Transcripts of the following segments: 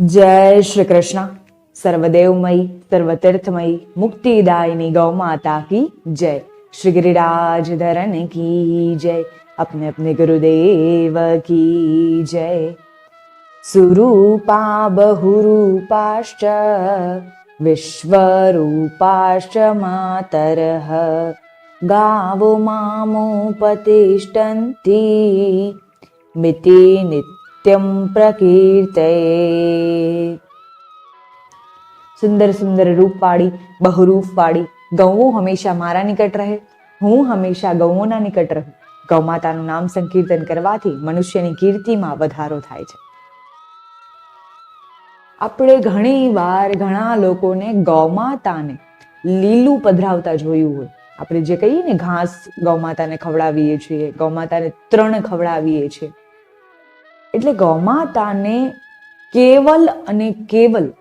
जय श्रीकृष्ण। सर्वदेवमयी सर्वतीर्थमयी मुक्तिदायिनी गौमाता की जय। श्रीगिरिराजधरण की जय। अप्ने अप्ने गुरुदेव की जय। सुरूपा बहुरूपाश्च विश्वरूपाश्च मातरः। गावो मामोपतिष्ठन्ति मितिनि નિત્યમ પ્રકીર્તયે સુંદર સુંદર રૂપવાળી બહુરૂપવાળી ગૌઓ હંમેશા મારા નિકટ રહે હું હંમેશા ગૌઓના નિકટ રહું ગૌમાતાનું નામ સંકીર્તન કરવાથી મનુષ્યની કીર્તિમાં વધારો થાય છે. આપણે ઘણી વાર ઘણા લોકોને ગૌમાતાને લીલું પધરાવતા જોયું હોય. આપણે જે કહીએ ને, ઘાસ ગૌમાતાને ખવડાવીએ છીએ ગૌમાતાને ત્રણ ખવડાવીએ છીએ. એટલે ગૌમાતાને કેવલ અને કેવલ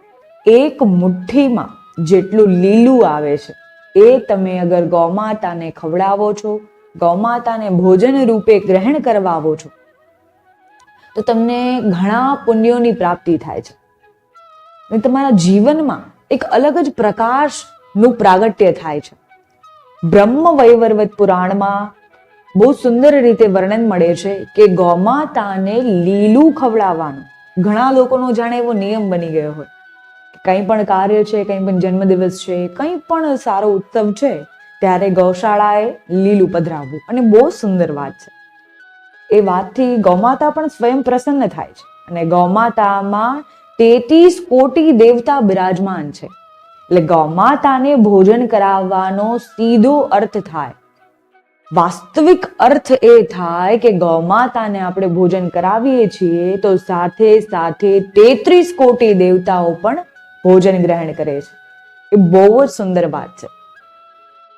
એક મુઠ્ઠીમાં જેટલું લીલું આવે છે, એ તમે અગર ગૌમાતાને ખવડાવો છો, ગૌમાતાને ભોજન રૂપે ગ્રહણ કરવાવો છો, તો તમને ઘણા પુણ્યોની પ્રાપ્તિ થાય છે. તમારા જીવનમાં એક અલગ જ પ્રકાશનું પ્રાગટ્ય થાય છે. બ્રહ્મ વૈવર્વત પુરાણમાં બહુ સુંદર રીતે વર્ણન મળે છે કે ગૌમાતાને લીલું ખવડાવવાનું. ઘણા લોકોનો જાણે એવો નિયમ બની ગયો હોય. કંઈ પણ કાર્ય છે, કંઈ પણ જન્મદિવસ છે, કંઈ પણ સારો ઉત્સવ છે, ત્યારે ગૌશાળાએ લીલું પધરાવવું. અને બહુ સુંદર વાત છે. એ વાતથી ગૌમાતા પણ સ્વયં પ્રસન્ન થાય છે. અને ગૌમાતામાં તેત્રીસ કોટી દેવતા બિરાજમાન છે. એટલે ગૌમાતાને ભોજન કરાવવાનો સીધો અર્થ થાય. વાસ્તવિક અર્થ એ થાય કે ગૌમાતાને આપણે ભોજન કરાવીએ છીએ તો સાથે સાથે તેત્રીસ કોટી દેવતાઓ પણ ભોજન ગ્રહણ કરે છે. એ બહુ જ સુંદર વાત છે.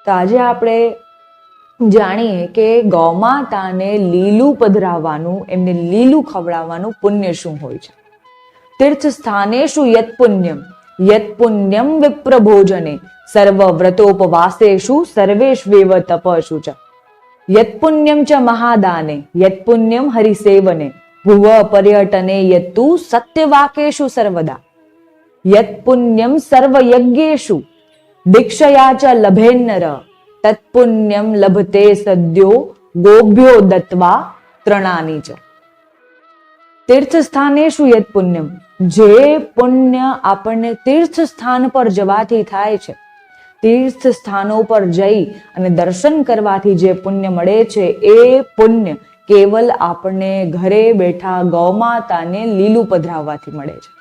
તો આજે આપણે જાણીએ કે ગૌમાતાને લીલું પધરાવવાનું, એમને લીલું ખવડાવવાનું પુણ્ય શું હોય છે. તીર્થ સ્થાનેશુ યત પુણ્યમ યત પુણ્યમ વિપ્ર ભોજને સર્વ વ્રતોપવાસેશુ સર્વેષ્વેવ તપસુ ચ. યત પુણ્યમ ચ મહાદાને યત્પુણ્યમ હરિસેવને ભુવ પર્યટને યત્તુ સત્યવાકેશુ સર્વદા યત્પુણ્યમ સર્વયજ્ઞેશુ દીક્ષયા ચ લભેન્નર તત્પુણ્યમ લભતે સદ્યો ગોભ્યો દત્વા ત્રણાની ચ તીર્થ સ્થાનેશુ યત્પુણ્યમ જે પુણ્ય આપણને તીર્થ સ્થાન પર જવાથી થાય છે તીર્થ સ્થાનો પર જઈ અને દર્શન કરવાથી જે પુણ્ય મળે છે, એ પુણ્ય કેવલ આપણને ઘરે બેઠા ગૌમાતાને લીલું પધરાવવાથી મળે છે.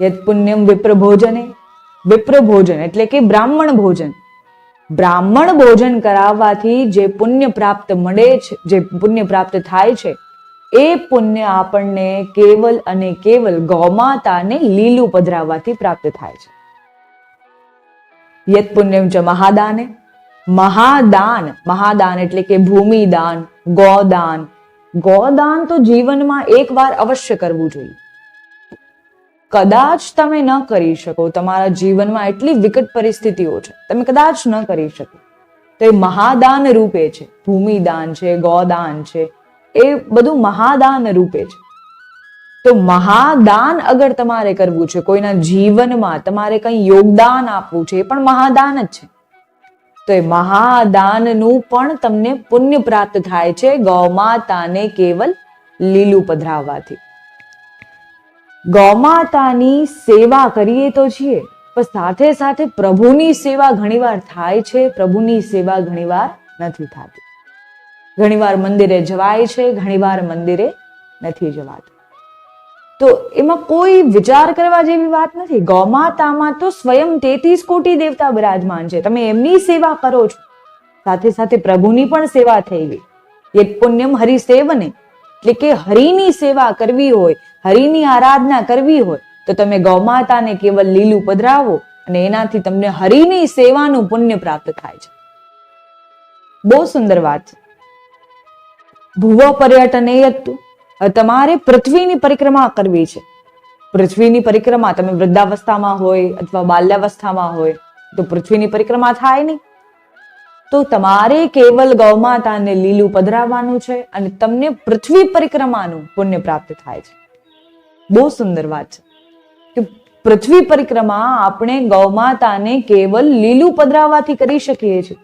યત પુણ્યમ વિપ્ર ભોજને વિપ્ર ભોજન એટલે કે બ્રાહ્મણ ભોજન. બ્રાહ્મણ ભોજન કરાવવાથી જે પુણ્ય પ્રાપ્ત મળે છે, જે પુણ્ય પ્રાપ્ત થાય છે, એ પુણ્ય આપણને કેવલ અને કેવલ ગૌમાતાને લીલું પધરાવવાથી પ્રાપ્ત થાય છે. યત પુણ્યમ ચ મહાદાને. મહાદાન મહાદાન એટલે કે ભૂમિદાન, ગોદાન. ગોદાન તો જીવનમાં એકવાર અવશ્ય કરવું જોઈએ. કદાચ તમે ન કરી શકો, તમારા જીવનમાં એટલી વિકટ પરિસ્થિતિઓ છે, તમે કદાચ ન કરી શકો. તો એ મહાદાન રૂપે છે, ભૂમિદાન છે, ગોદાન છે, એ બધું મહાદાન રૂપે છે. તો મહાદાન અગર તમારે કરવું છે, કોઈના જીવનમાં તમારે કંઈ યોગદાન આપવું છે, એ પણ મહાદાન જ છે. તો એ મહાદાનનું પણ તમને પુણ્ય પ્રાપ્ત થાય છે, ગૌમાતાને કેવલ લીલું પધરાવવાથી. ગૌમાતાની સેવા કરીએ તો છીએ, પણ સાથે સાથે પ્રભુની સેવા ઘણીવાર થાય છે, પ્રભુની સેવા ઘણીવાર નથી થતી. ઘણીવાર મંદિરે જવાય છે, ઘણીવાર મંદિરે નથી જવાતું. તો એમાં કોઈ વિચાર કરવા જેવી વાત નથી. ગૌમાતામાં તો સ્વયં તેત્રીસ કોટી દેવતા બિરાજમાન છે. તમે એમની સેવા કરો છો. સાથે સાથે પ્રભુની પણ સેવા થઈ ગઈ યત પુણ્યમ હરિસેવને, એટલે કે હરિની સેવા કરવી હોય, હરિની આરાધના કરવી હોય, તો તમે ગૌમાતાને કેવલ લીલું પધરાવો અને એનાથી તમને હરિની સેવાનું પુણ્ય પ્રાપ્ત થાય છે. બહુ સુંદર વાત છે. ભુવ પર્યટને યત્તુ તમારે પૃથ્વીની પરિક્રમા કરવી છે. પૃથ્વીની પરિક્રમા તમે વૃદ્ધાવસ્થામાં હોય અથવા બાલ્યાવસ્થામાં હોય, તો પૃથ્વીની પરિક્રમા થાય નહીં. તો તમારે કેવલ ગૌમાતાને લીલું પધરાવવાનું છે અને તમને પૃથ્વી પરિક્રમાનું પુણ્ય પ્રાપ્ત થાય છે. બહુ સુંદર વાત છે. કે પૃથ્વી પરિક્રમા આપણે ગૌમાતાને કેવલ લીલું પધરાવવાથી કરી શકીએ છીએ.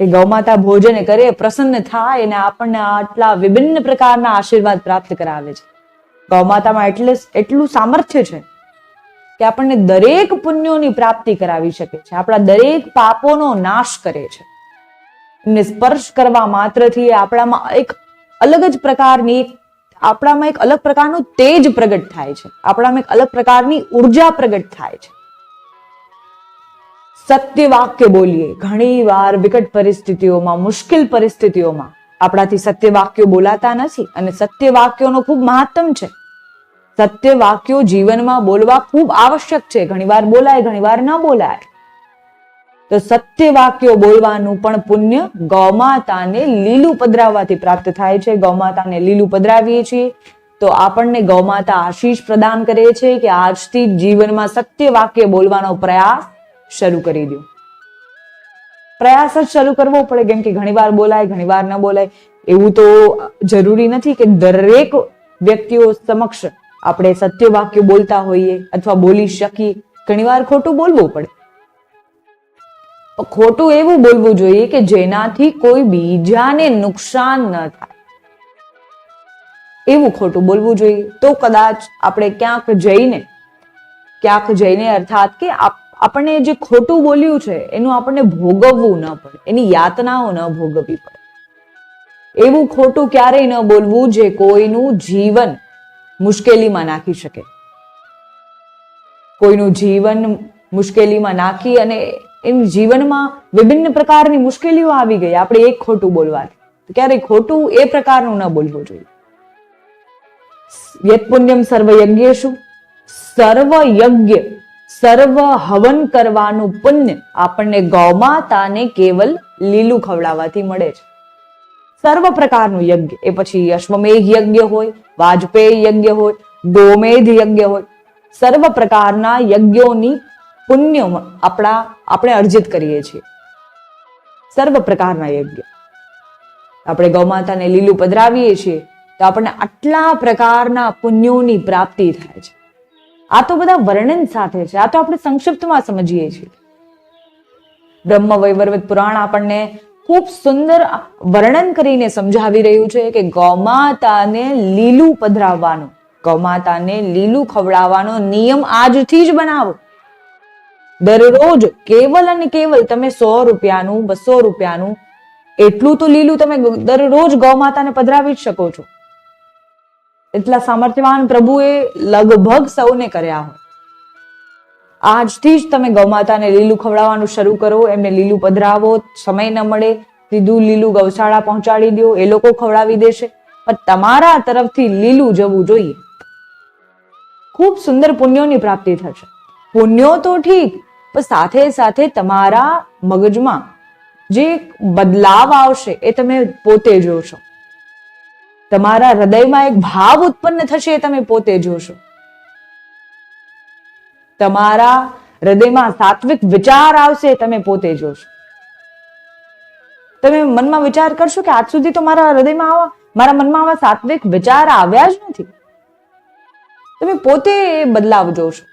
એ ગૌમાતા ભોજન કરે, પ્રસન્ન થાય અને આપણને આટલા વિભિન્ન પ્રકારના આશીર્વાદ પ્રાપ્ત કરાવે છે. ગૌમાતામાં એટલે એટલું સામર્થ્ય છે કે આપણને દરેક પુણ્યોની પ્રાપ્તિ કરાવી શકે છે. આપણા દરેક પાપોનો નાશ કરે છે. ને સ્પર્શ કરવા માત્રથી આપણામાં એક અલગ જ પ્રકારની, આપણામાં એક અલગ પ્રકારનું તેજ પ્રગટ થાય છે. આપણામાં એક અલગ પ્રકારની ઊર્જા પ્રગટ થાય છે. સત્ય વાક્ય બોલીએ. ઘણી વાર વિકટ પરિસ્થિતિઓમાં, મુશ્કેલ પરિસ્થિતિઓમાં આપણાથી સત્ય વાક્યો બોલાતા નથી અને સત્ય વાક્યોનો ખૂબ મહત્તમ છે. સત્ય વાક્યો જીવનમાં બોલવા ખૂબ આવશ્યક છે. ઘણીવાર બોલાય ઘણીવાર ન બોલાય. તો સત્ય વાક્યો બોલવાનું પણ પુણ્ય ગૌમાતાને લીલું પધરાવવાથી પ્રાપ્ત થાય છે. ગૌમાતાને લીલું પધરાવીએ છીએ. તો આપણને ગૌમાતા આશીષ પ્રદાન કરે છે કે આજથી જીવનમાં સત્ય વાક્ય બોલવાનો પ્રયાસ શરૂ કરી દો પ્રયાસ જ શરૂ કરવો પડે, કેમ કે ઘણીવાર બોલાય, ઘણીવાર ન બોલાય. એવું તો જરૂરી નથી કે દરેક વ્યક્તિઓ સમક્ષ આપણે સત્ય વાક્ય બોલતા હોઈએ અથવા બોલી શકીએ. ઘણીવાર ખોટું બોલવું પડે. ખોટું એવું બોલવું જોઈએ કે જેનાથી કોઈ બીજાને નુકસાન ન થાય. એવું ખોટું બોલવું જોઈએ. તો કદાચ આપણે ક્યાંક જઈને ક્યાંક જઈને અર્થાત કે આપણને જે ખોટું બોલ્યું છે, એનું આપણને ભોગવવું ન પડે. એની યાતનાઓ ન ભોગવવી પડે. એવું ખોટું ક્યારેય ન બોલવું જે કોઈનું જીવન મુશ્કેલીમાં નાખી શકે. કોઈનું જીવન મુશ્કેલીમાં નાખી અને એમ જીવનમાં વિભિન્ન પ્રકારની મુશ્કેલીઓ આવી ગઈ. આપણે એક ખોટું બોલવાથી. ક્યારેય ખોટું એ પ્રકારનું ન બોલવું જોઈએ. યત પુણ્યમ સર્વ યજ્ઞેશુ સર્વ યજ્ઞ સર્વ હવન કરવાનું પુણ્ય આપણને ગૌમાતાને કેવલ લીલું ખવડાવવાથી મળે છે. સર્વ પ્રકારનું યજ્ઞ, એ પછી અશ્વમેઘ યજ્ઞ હોય, વાજપેયી યજ્ઞ હોય, ગોમેધ યજ્ઞ હોય, સર્વ પ્રકારના યજ્ઞોની પુણ્ય આપણા, આપણે અર્જિત કરીએ છીએ. સર્વ પ્રકારના યજ્ઞ. આપણે ગૌમાતાને લીલું પધરાવીએ છીએ, તો આપણને આટલા પ્રકારના પુણ્યોની પ્રાપ્તિ થાય છે. આ તો બધા વર્ણન સાથે છે. આ તો આપણે સંક્ષિપ્તમાં સમજીએ છીએ. બ્રહ્મ વૈવર્વત પુરાણ આપણને ખૂબ સુંદર વર્ણન કરીને સમજાવી રહ્યું છે કે ગૌમાતાને લીલું પધરાવવાનું. ગૌમાતાને લીલું ખવડાવવાનો નિયમ આજથી જ બનાવો. દરરોજ કેવલ અને કેવલ તમે સો રૂપિયાનું, બસો રૂપિયાનું, એટલું તો લીલું તમે દરરોજ ગૌમાતાને પધરાવી જ શકો છો. એટલા સામર્થ્યવાન પ્રભુએ લગભગ સૌને કર્યા હોય. આજથી જ તમે ગૌમાતાને લીલું ખવડાવવાનું શરૂ કરો, એમને લીલું પધરાવો, સમય ન મળે, સીધું લીલું ગૌશાળા પહોંચાડી દો, એ લોકો ખવડાવી દેશે. પણ તમારા તરફથી લીલું જવું જોઈએ. ખૂબ સુંદર પુણ્યોની પ્રાપ્તિ થશે. પુણ્યો તો ઠીક, પણ સાથે સાથે તમારા મગજમાં જે બદલાવ આવશે એ તમે પોતે જોશો. તમારા હૃદયમાં એક ભાવ ઉત્પન્ન થશે એ તમે પોતે જોશો. તમારા હૃદયમાં સાત્વિક વિચાર આવશે તમે પોતે જોશો. તમે મનમાં વિચાર કરશો કે આજ સુધી તો મારા હૃદયમાં આવા, મારા મનમાં આવા સાત્વિક વિચાર આવ્યા જ નથી. તમે પોતે બદલાવ જોશો.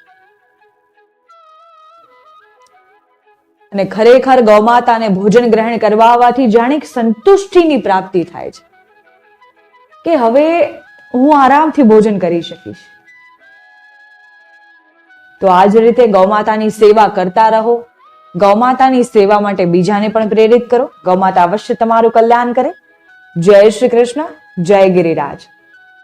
અને ખરેખર ગૌમાતાને ભોજન ગ્રહણ કરવાથી જાણે સંતુષ્ટિની પ્રાપ્તિ થાય છે. કે હવે હું આરામથી ભોજન કરી શકીશ. તો આ જ રીતે ગૌમાતાની સેવા કરતા રહો. ગૌમાતાની સેવા માટે બીજાને પણ પ્રેરિત કરો. ગૌમાતા અવશ્ય તમારું કલ્યાણ કરે. જય શ્રી કૃષ્ણ, જય ગિરિરાજ.